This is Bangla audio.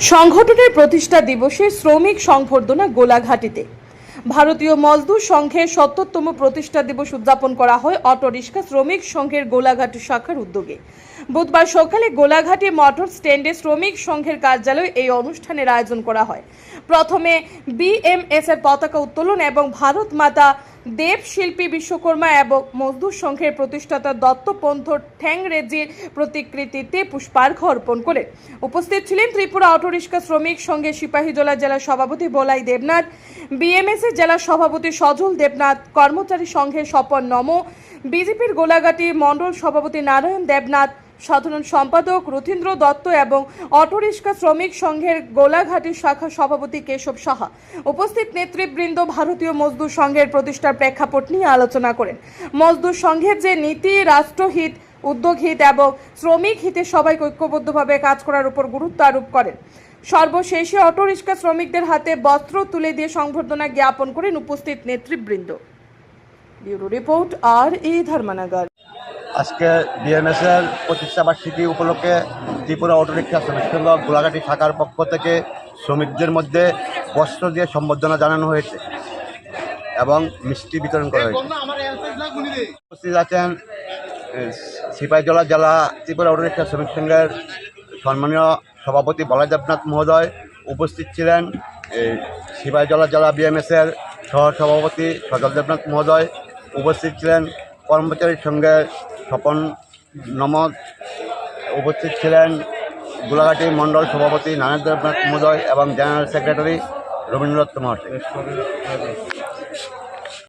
সংগঠনের প্রতিষ্ঠা দিবসে শ্রমিক সংবর্ধনা গোলাঘাটিতে। ভারতীয় মজদুর সংঘের সত্তরতম প্রতিষ্ঠা দিবস উদযাপন করা হয় অটো রিক্সা শ্রমিক সংঘের গোলাঘাটি শাখার উদ্যোগে। বুধবার সকালে গোলাঘাটি মোটর স্ট্যান্ডে শ্রমিক সংঘের কার্যালয়ে এই অনুষ্ঠানের আয়োজন করা হয়। প্রথমে বিএমএস এর পতাকা উত্তোলন এবং ভারত মাতা দেব শিল্পী বিশ্বকর্মা এবং মজদুর সংঘের প্রতিষ্ঠাতা দত্তপন্থ ঠ্যাংরেজির প্রতিকৃতিতে পুষ্পার্ঘ্য অর্পণ করে উপস্থিত ছিলেন ত্রিপুরা অটোরিক্সা শ্রমিক সংঘের সিপাহীজলা জেলা সভাপতি বলাই দেবনাথ, বিএমএস এর জেলা সভাপতি সজল দেবনাথ, কর্মচারী সংঘের স্বপন নম, বিজেপির গোলাঘাটি মণ্ডল সভাপতি নারায়ণ দেবনাথ সাধারণ সম্পাদক রথীন্দ্র দত্ত এবং অটোরিক্সা শ্রমিক সংঘের গোলাঘাটি শাখা সভাপতি কেশব সাহা। উপস্থিত নেতৃবৃন্দ ভারতীয় মজদুর সংঘের প্রতিষ্ঠার প্রেক্ষাপট নিয়ে আলোচনা করেন। মজদুর সংঘের যে নীতি, রাষ্ট্রহিত উদ্যোগ হিত এবং শ্রমিক হিতে সবাই ঐক্যবদ্ধভাবে কাজ করার উপর গুরুত্ব আরোপ করেন। সর্বশেষে অটোরিক্সা শ্রমিকদের হাতে বস্ত্র তুলে দিয়ে সংবর্ধনা জ্ঞাপন করেন উপস্থিত নেতৃবৃন্দ। ব্যুরো রিপোর্ট আর এ ধর্মনগর। আজকে বিএমএস এর প্রতিষ্ঠা বার্ষিকী উপলক্ষে ত্রিপুরা অটোরিক্সা শ্রমিক সংঘ গোলাঘাটি শাখার পক্ষ থেকে শ্রমিকদের মধ্যে বস্ত্র দিয়ে সম্বর্ধনা জানানো হয়েছে এবং মিষ্টি বিতরণ করা হয়েছে। উপস্থিত আছেন সিপাহীজলা জেলা ত্রিপুরা অটোরিক্সা শ্রমিক সংঘের সম্মানীয় সভাপতি বলাই দেবনাথ মহোদয় উপস্থিত ছিলেন সিপাহীজলা জেলা বিএমএস এর সহ সভাপতি সজল দেবনাথ মহোদয় উপস্থিত ছিলেন, কর্মচারীর সঙ্গে স্বপন নমদ উপস্থিত ছিলেন গোলাঘাটি মণ্ডল সভাপতি নারায়ণ দেবনাথ মহোদয় এবং জেনারেল সেক্রেটারি রবীন্দ্রনাথ মহাশয়